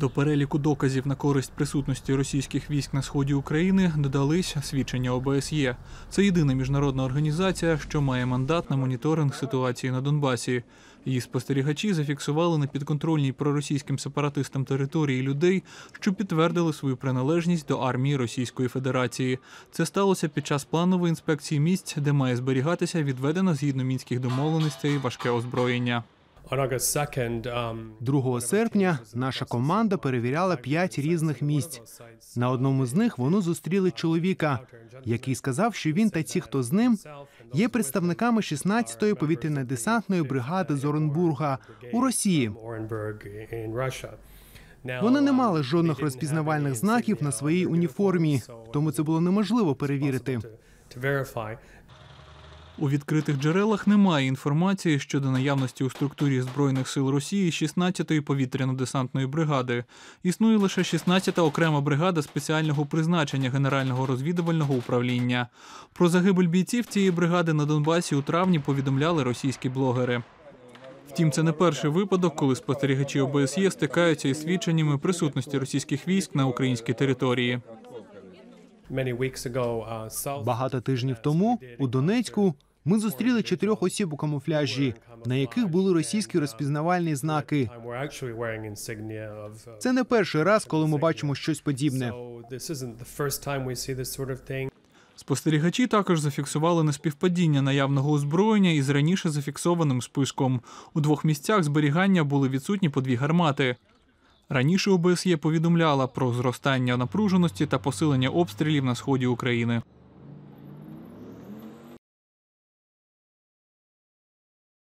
До переліку доказів на користь присутності російських військ на сході України додались свідчення ОБСЄ. Це єдина міжнародна організація, що має мандат на моніторинг ситуації на Донбасі. Її спостерігачі зафіксували на підконтрольній проросійським сепаратистам території людей, що підтвердили свою приналежність до армії Російської Федерації. Це сталося під час планової інспекції місць, де має зберігатися відведено згідно мінських домовленостей важке озброєння. On 2nd, um, 2 серпня наша команда перевіряла п'ять різних місць. На одному з них вони зустріли чоловіка, який сказав, що він та ті, хто з ним, є представниками 16-ї повітряно-десантної бригади з Оренбурга у Росії. Now, Вони не um, мали жодних розпізнавальних знаків на своїй уніформі, тому це було неможливо перевірити. У відкритих джерелах немає інформації щодо наявності у структурі Збройних сил Росії 16-ї повітряно-десантної бригади. Існує лише 16-та окрема бригада спеціального призначення Генерального розвідувального управління. Про загибель бійців цієї бригади на Донбасі у травні повідомляли російські блогери. Втім, це не перший випадок, коли спостерігачі ОБСЄ стикаються із свідченнями присутності російських військ на українській території. Uh, Багато тижнів тому у Донецьку ми зустріли чотирьох осіб у камуфляжі, на яких були російські розпізнавальні знаки. Це не перший раз, коли ми бачимо щось подібне. Спостерігачі також зафіксували неспівпадіння наявного озброєння із раніше зафіксованим списком. У двох місцях зберігання були відсутні по дві гармати. Раніше ОБСЄ повідомляла про зростання напруженості та посилення обстрілів на сході України.